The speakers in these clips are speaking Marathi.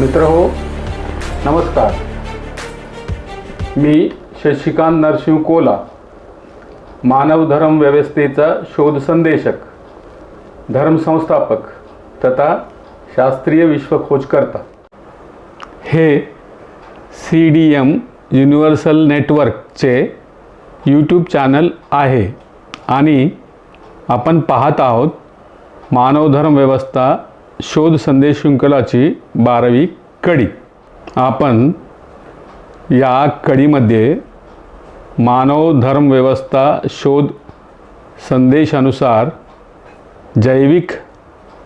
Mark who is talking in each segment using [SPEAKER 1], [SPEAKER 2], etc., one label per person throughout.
[SPEAKER 1] मित्र हो नमस्कार. मी शशिकांत नरसिंह कोला मानव धर्म व्यवस्थेचा शोध संदेशक धर्मसंस्थापक तथा शास्त्रीय विश्वखोजकर्ता. हे सी डी एम युनिव्हर्सल नेटवर्कचे यूट्यूब चॅनल आहे आणि आपण पाहत आहोत मानवधर्म व्यवस्था शोध संदेश शृंखलाची बारावी कडी. आपण या कडीमध्ये मानव धर्मव्यवस्था शोध संदेशानुसार जैविक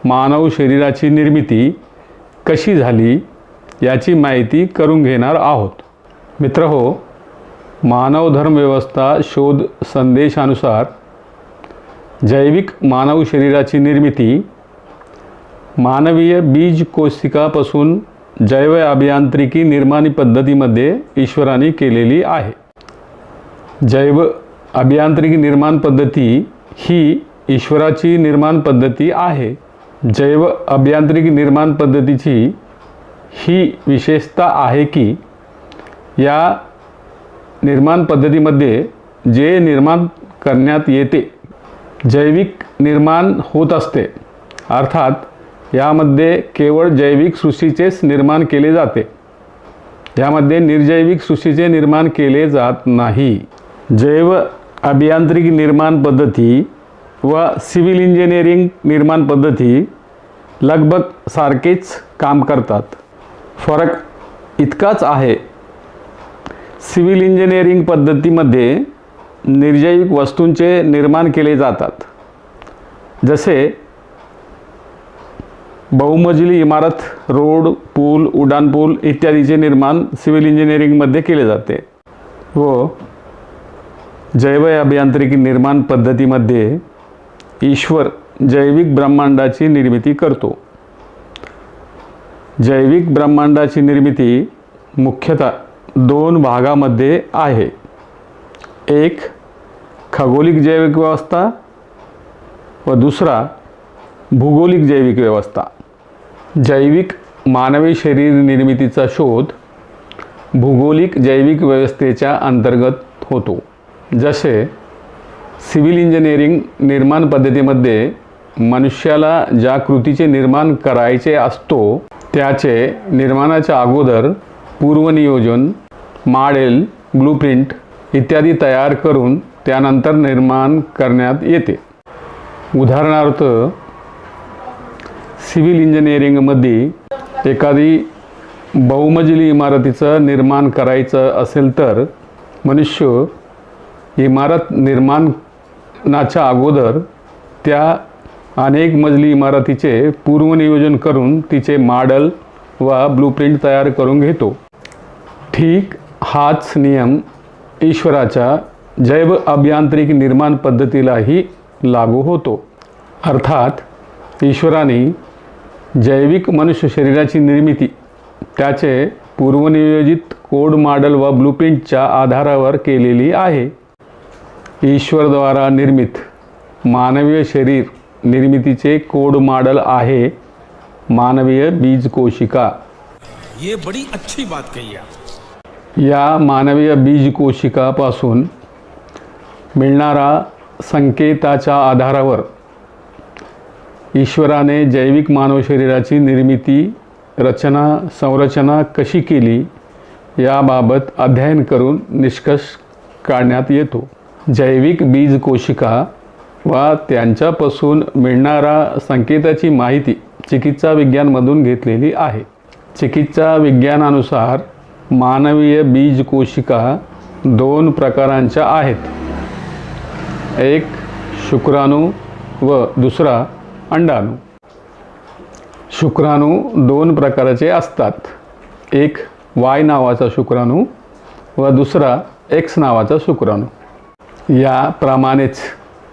[SPEAKER 1] मानव शरीराची निर्मिती कशी झाली याची माहिती करून घेणार आहोत. मित्र हो मानव धर्म व्यवस्था शोध संदेशानुसार जैविक मानव शरीराची निर्मिती मानवीय बीज कोशिकापासून जैव अभियांत्रिकी निर्माणी पद्धतीमध्ये ईश्वराने केलेली आहे. जैव अभियांत्रिकी निर्माण पद्धती ही ईश्वराची निर्माण पद्धती आहे. जैव अभियांत्रिकी निर्माण पद्धतीची ही विशेषता आहे की या निर्माण पद्धतीमध्ये जे निर्माण करण्यात येते जैविक निर्माण होत असते अर्थात यामध्ये केवळ जैविक सृष्टीचेच निर्माण केले जाते. यामध्ये निर्जैविक सृष्टीचे निर्माण केले जात नाही. जैव अभियांत्रिकी निर्माण पद्धती व सिव्हिल इंजिनिअरिंग निर्माण पद्धती लगभग सारखेच काम करतात. फरक इतकाच आहे. सिव्हिल इंजिनिअरिंग पद्धतीमध्ये निर्जैविक वस्तूंचे निर्माण केले जातात. जसे बहुमजली इमारत रोड पूल उड्डाणपूल इत्यादीचे निर्माण सिव्हिल इंजिनिअरिंगमध्ये केले जाते व जैव अभियांत्रिकी निर्माण पद्धतीमध्ये ईश्वर जैविक ब्रह्मांडाची निर्मिती करतो. जैविक ब्रह्मांडाची निर्मिती मुख्यतः दोन भागामध्ये आहे. एक खगोलिक जैविक व्यवस्था व दुसरा भूगोलिक जैविक व्यवस्था. जैविक मानवी शरीर निर्मितीचा शोध भूगोलिक जैविक व्यवस्थेच्या अंतर्गत होतो. जसे सिव्हिल इंजिनिअरिंग निर्माण पद्धतीमध्ये मनुष्याला ज्या कृतीचे निर्माण करायचे असतो त्याचे निर्माणाच्या अगोदर पूर्वनियोजन मॉडेल ब्लूप्रिंट इत्यादी तयार करून त्यानंतर निर्माण करण्यात येते. उदाहरणार्थ सिव्हिल इंजिनिअरिंगमध्ये एखादी बहुमजली इमारतीचं निर्माण करायचं असेल तर मनुष्य इमारत निर्माणाच्या अगोदर त्या अनेक मजली इमारतीचे पूर्वनियोजन करून तिचे मॉडल व ब्लूप्रिंट तयार करून घेतो. ठीक हाच नियम ईश्वराच्या जैव अभियांत्रिकी निर्माण पद्धतीलाही लागू होतो. अर्थात ईश्वराने जैविक मनुष्य शरीराची निर्मिती त्याचे पूर्वनियोजित कोड मॉडेल व ब्लूप्रिंटच्या आधारावर केलेली आहे. ईश्वरद्वारा निर्मित मानवीय शरीर निर्मितीचे कोड मॉडेल आहे मानवीय बीज कोशिका
[SPEAKER 2] ये बड़ी अच्छी बात कही आप।
[SPEAKER 1] या मानवीय बीज कोशिकापासून मिळणारा संकेताच्या आधारावर ईश्वराने जैविक मानव शरीराची निर्मिती रचना संरचना कशी केली याबाबत अध्ययन करून निष्कर्ष काढण्यात येतो. जैविक बीज कोशिका वा त्यांच्यापासून मिळणारा संकेताची माहिती चिकित्सा विज्ञानमधून घेतलेली आहे. चिकित्सा विज्ञानानुसार मानवीय बीज कोशिका दोन प्रकारांच्या आहेत. एक शुक्राणू व दुसरा अंडाणू. शुक्राणू दोन प्रकारचे असतात. एक वाय नावाचा शुक्राणू व दुसरा एक्स नावाचा शुक्राणू. याप्रमाणेच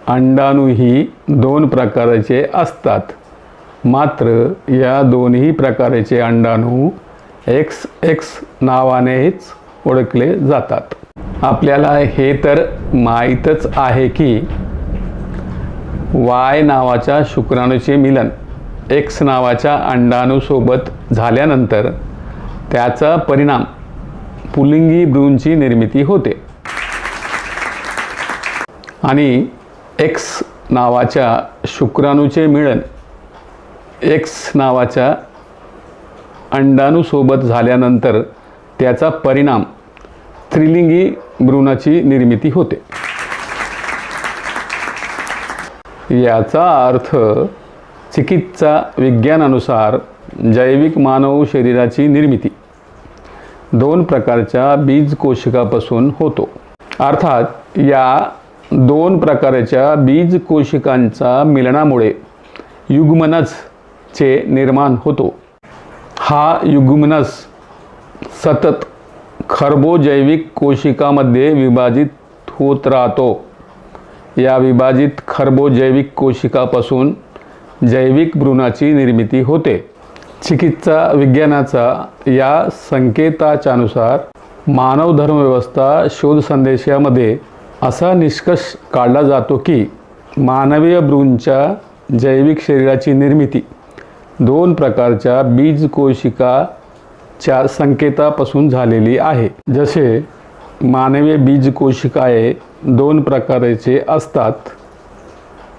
[SPEAKER 1] अंडाणूही दोन प्रकारचे असतात. मात्र या दोन्ही प्रकारचे अंडाणू एक्स एक्स नावानेच ओळखले जातात. आपल्याला हे तर माहीतच आहे की वाय नावाच्या शुक्राणूचे मिलन एक्स नावाच्या अंडाणूसोबत झाल्यानंतर त्याचा परिणाम पुलिंगी भ्रूंची निर्मिती होते. आणि एक्स नावाच्या शुक्राणूचे मिळन एक्स नावाच्या अंडाणूसोबत झाल्यानंतर त्याचा परिणाम स्त्रीलिंगी भ्रूणाची निर्मिती होते. याचा अर्थ चिकित्सा विज्ञानानुसार जैविक मानव शरीराची निर्मिती. दोन प्रकारच्या बीज कोशिकापासून होतो. अर्थात या दोन प्रकारच्या बीज कोशिकांच्या मिलनामुळे युग्मनसचे निर्माण होतो. हा युग्मनस सतत खर्बोजैविक कोशिकामध्ये विभाजित होत राहतो. या विभाजित खर्बोजैविक कोशिकापासून जैविक भ्रूणाची निर्मिती होते. चिकित्सा विज्ञानाचा या संकेताच्यानुसार मानव धर्मव्यवस्था शोध संदेशामध्ये असा निष्कर्ष काढला जातो की मानवीय भ्रूंच्या जैविक शरीराची निर्मिती दोन प्रकारच्या बीज कोशिकाच्या संकेतापासून झालेली आहे. जसे मानवीय बीज कोशिकाए दोन प्रकारचे असतात.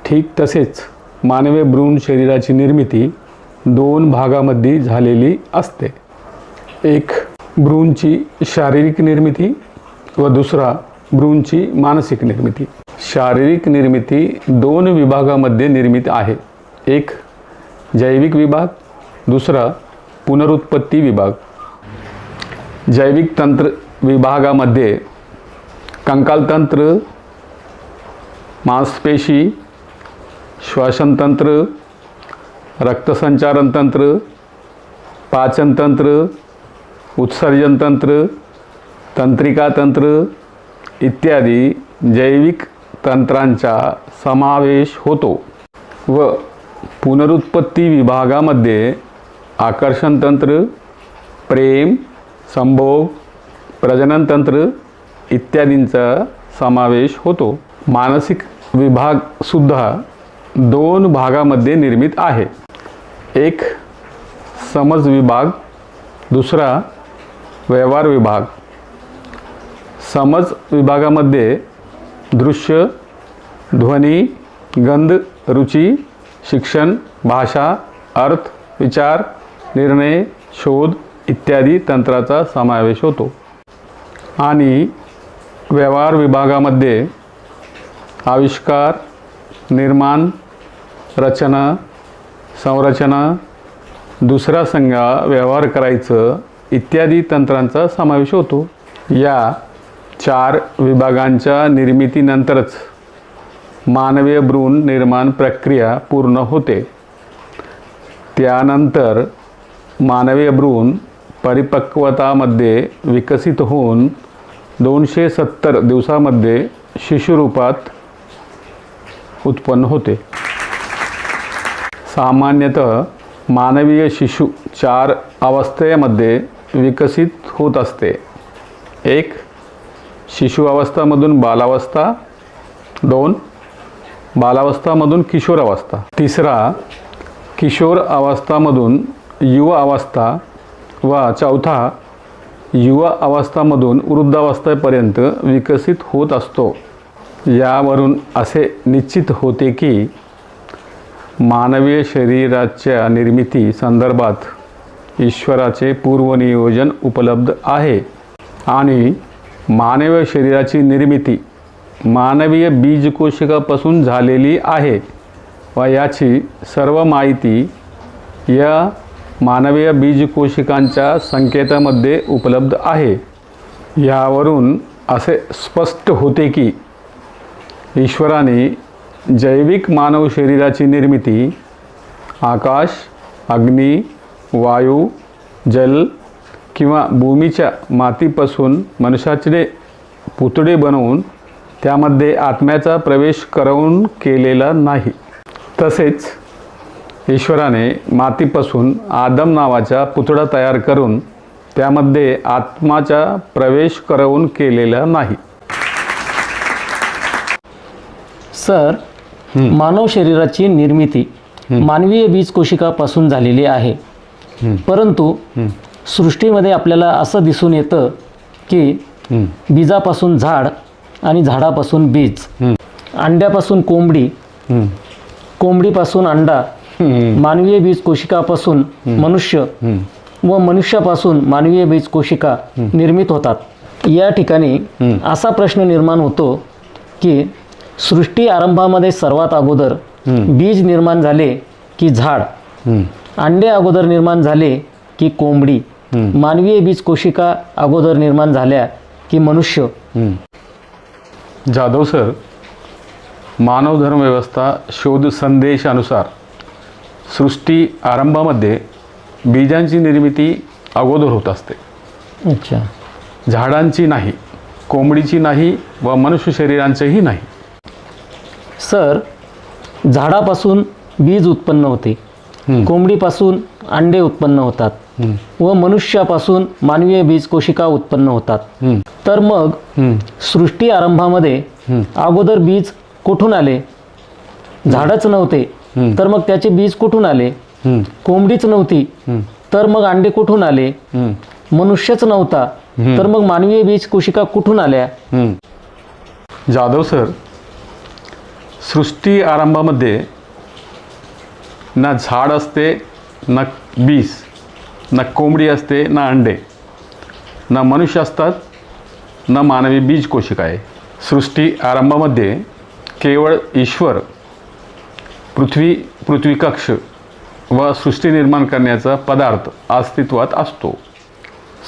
[SPEAKER 1] ठीक तसेच मानवी भ्रूण शरीराची निर्मिती दोन भागामध्ये झालेली असते. एक भ्रूणची शारीरिक निर्मिती व दुसरा भ्रूणची मानसिक निर्मिती. शारीरिक निर्मिती दोन विभागामध्ये निर्मित आहे. एक जैविक विभाग दुसरा पुनरुत्पत्ती विभाग. जैविक तंत्र विभागामध्ये कंकालतंत्र मांसपेशी श्वसनतंत्र रक्तसंचारण तंत्र पाचनतंत्र उत्सर्जनतंत्र तंत्रिका तंत्र इत्यादी जैविक तंत्रांचा समावेश होतो व पुनरुत्पत्ती विभागामध्ये आकर्षण तंत्र प्रेम संभोग प्रजननतंत्र इत्यादींचा समावेश होतो. मानसिक विभागसुद्धा दोन भागामध्ये निर्मित आहे. एक समज विभाग दुसरा व्यवहार विभाग. समज विभागामध्ये दृश्य ध्वनी गंध रुची शिक्षण भाषा अर्थ विचार निर्णय शोध इत्यादी तंत्राचा समावेश होतो. आणि व्यवहार विभागामध्ये आविष्कार निर्माण रचना संरचना दुसरा संघा व्यवहार करायचं इत्यादी तंत्रांचा समावेश होतो. या चार विभागांच्या निर्मितीनंतरच मानवीय भ्रूण निर्माण प्रक्रिया पूर्ण होते. त्यानंतर मानवीय भ्रूण परिपक्वतामध्ये विकसित होऊन दोनशे सत्तर दिवसामध्ये शिशुरूपात उत्पन्न होते. सामान्यतः मानवीय शिशु चार अवस्थेमध्ये विकसित होत असते. एक शिशु अवस्थामधून बालावस्था. दोन बालावस्थामधून किशोर अवस्था. तिसरा किशोर अवस्थामधून युवा अवस्था. व चौथा युवा अवस्थामधून वृद्धावस्थेपर्यंत विकसित होत असतो. यावरून असे निश्चित होते की मानवीय शरीराच्या निर्मिती संदर्भात ईश्वराचे पूर्वनियोजन उपलब्ध आहे आणि मानवीय शरीराची निर्मिती मानवीय बीजकोशिकापासून झालेली आहे व याची सर्व माहिती या मानवीय बीजकोशिकांच्या संकेतामध्ये उपलब्ध आहे. यावरून असे स्पष्ट होते की ईश्वराने जैविक मानव शरीराची निर्मिती आकाश अग्नी वायू जल किंवा भूमीच्या मातीपासून मनुष्याचे पुतळे बनवून त्यामध्ये आत्म्याचा प्रवेश करवून केलेला नाही. तसेच ईश्वराने मातीपासून आदम नावाचा पुतळा तयार करून त्यामध्ये आत्माचा प्रवेश करवून केलेला नाही.
[SPEAKER 3] सर मानव शरीराची निर्मिती मानवीय बीज कोशिकापासून झालेली आहे. परंतु सृष्टीमध्ये आपल्याला असं दिसून येतं की बीजापासून झाड आणि झाडापासून बीज अंड्यापासून कोंबडी कोंबडीपासून अंडा मानवीय बीज कोशिकापासून मनुष्य व मनुष्यापासून मानवीय बीज कोशिका निर्मित होतात. या ठिकाणी असा प्रश्न निर्माण होतो की सृष्टी आरंभामध्ये सर्वात अगोदर बीज निर्माण झाले की झाड. अंडे अगोदर निर्माण झाले की कोंबडी. मानवीय बीज कोशिका अगोदर निर्माण झाल्या की मनुष्य.
[SPEAKER 1] जाधव सर मानव धर्म व्यवस्था शोध संदेशानुसार सृष्टी आरंभामध्ये बीजांची निर्मिती अगोदर होत असते.
[SPEAKER 3] अच्छा.
[SPEAKER 1] झाडांची नाही कोंबडीची नाही व मनुष्य शरीरांचीही नाही.
[SPEAKER 3] सर झाडापासून बीज उत्पन्न होते. कोंबडीपासून अंडे उत्पन्न होतात. व मनुष्यापासून मानवीय बीज कोशिका उत्पन्न होतात. तर मग सृष्टी आरंभामध्ये. अगोदर बीज कुठून आले? झाडच नव्हते. तर मग त्याचे बीज कुठून आले? कोंबडीच नव्हती. तर मग अंडे कुठून आले? मनुष्यच नव्हता. तर मग मानवीय बीज कोशिका कुठून आल्या.
[SPEAKER 1] जाधव सर सृष्टी आरंभामध्ये ना झाड असते ना बीज ना कोंबडी असते ना अंडे ना मनुष्य असतात ना मानवी बीज कोशिका आहे. सृष्टी आरंभामध्ये केवळ ईश्वर पृथ्वी पृथ्वी कक्ष व सृष्टी निर्माण करण्याचा पदार्थ अस्तित्वात असतो.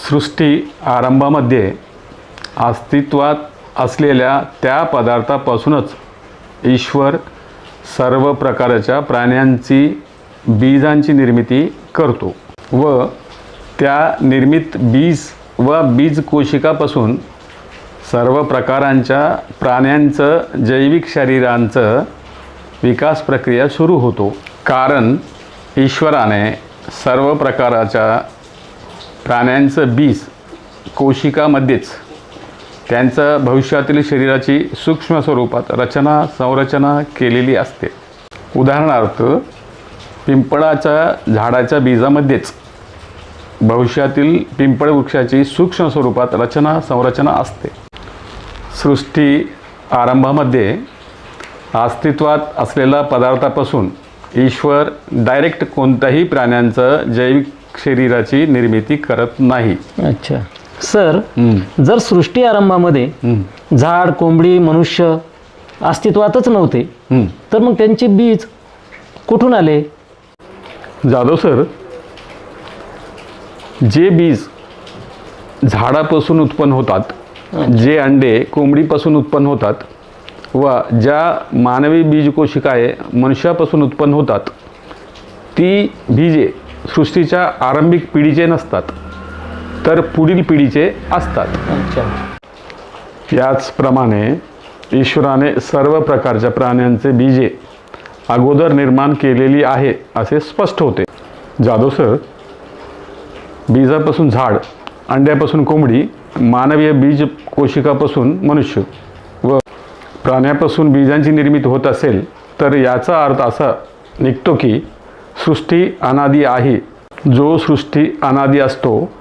[SPEAKER 1] सृष्टी आरंभामध्ये अस्तित्वात असलेल्या त्या पदार्थापासूनच ईश्वर सर्व प्रकारच्या प्राण्यांची बीजांची निर्मिती करतो व त्या निर्मित बीज व बीज कोशिकापासून सर्व प्रकारांच्या प्राण्यांचं जैविक शरीरांचं विकास प्रक्रिया सुरू होतो. कारण ईश्वराने सर्व प्रकाराच्या प्राण्यांचं बीज कोशिकामध्येच त्यांचं भविष्यातील शरीराची सूक्ष्म स्वरूपात रचना संरचना केलेली असते. उदाहरणार्थ पिंपळाच्या झाडाच्या बीजामध्येच भविष्यातील पिंपळ वृक्षाची सूक्ष्म स्वरूपात रचना संरचना असते. सृष्टी आरंभामध्ये अस्तित्वात असलेल्या पदार्थापासून ईश्वर डायरेक्ट कोणत्याही प्राण्यांचं जैविक शरीराची निर्मिती करत नाही.
[SPEAKER 3] अच्छा. सर जर सृष्टी आरंभामध्ये झाड कोंबडी मनुष्य अस्तित्वातच नव्हते. तर मग त्यांचे बीज कुठून आले?
[SPEAKER 1] जाधव सर जे बीज झाडापासून उत्पन्न होतात जे अंडे कोंबडीपासून उत्पन्न होतात व ज्या मानवी बीजकोशिका आहे मनुष्यापासून उत्पन्न होतात ती बीजे सृष्टीच्या आरंभिक पिढीचे नसतात तर पुढील पिढीचे असतात. याचप्रमाणे ईश्वराने सर्व प्रकारच्या प्राण्यांचे बीजे अगोदर निर्माण केलेली आहे असे स्पष्ट होते. जाधव सर बीजापासून झाड अंड्यापासून कोंबडी मानवीय बीज कोशिकापासून मनुष्य व प्राण्यापासून बीजांची निर्मिती होत असेल तर याचा अर्थ असा निघतो की सृष्टी अनादी आहे. जो सृष्टी अनादी असतो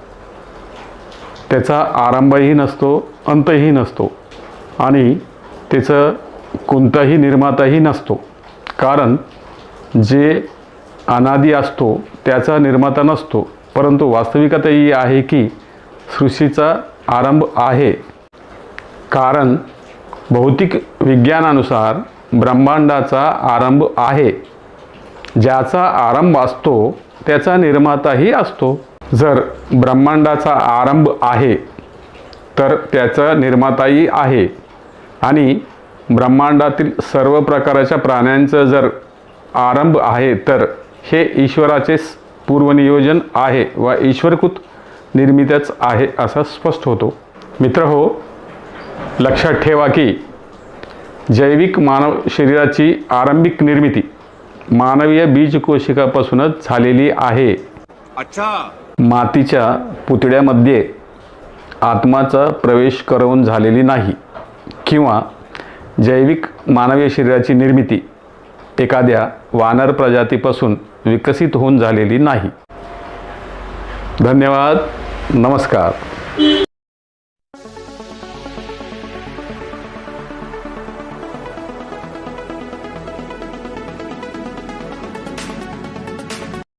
[SPEAKER 1] त्याचा आरंभही नसतो अंतही नसतो आणि त्याचं कोणताही निर्माताही नसतो. कारण जे अनादी असतो त्याचा निर्माता नसतो. परंतु वास्तविकता ही आहे की सृष्टीचा आरंभ आहे. कारण भौतिक विज्ञानानुसार ब्रह्मांडाचा आरंभ आहे. ज्याचा आरंभ असतो त्याचा निर्माताही असतो. जर ब्रह्मांडाचा आरंभ आहे तर त्याचा निर्माताही आहे. आणि ब्रह्मांडातील सर्व प्रकारच्या प्राण्यांचं जर आरंभ आहे तर हे ईश्वराचे पूर्वनियोजन आहे व ईश्वरकृत निर्मितच आहे असा स्पष्ट होतो. मित्र हो लक्षात ठेवा की जैविक मानव शरीराची आरंभिक निर्मिती मानवीय बीजकोशिकापासूनच झालेली आहे.
[SPEAKER 2] अच्छा.
[SPEAKER 1] मातीच्या पुतळ्यामध्ये आत्माचा प्रवेश करवून झालेली नाही किंवा जैविक मानवीय शरीराची निर्मिती एखाद्या वानर प्रजातीपासून विकसित होऊन झालेली नाही. धन्यवाद. नमस्कार.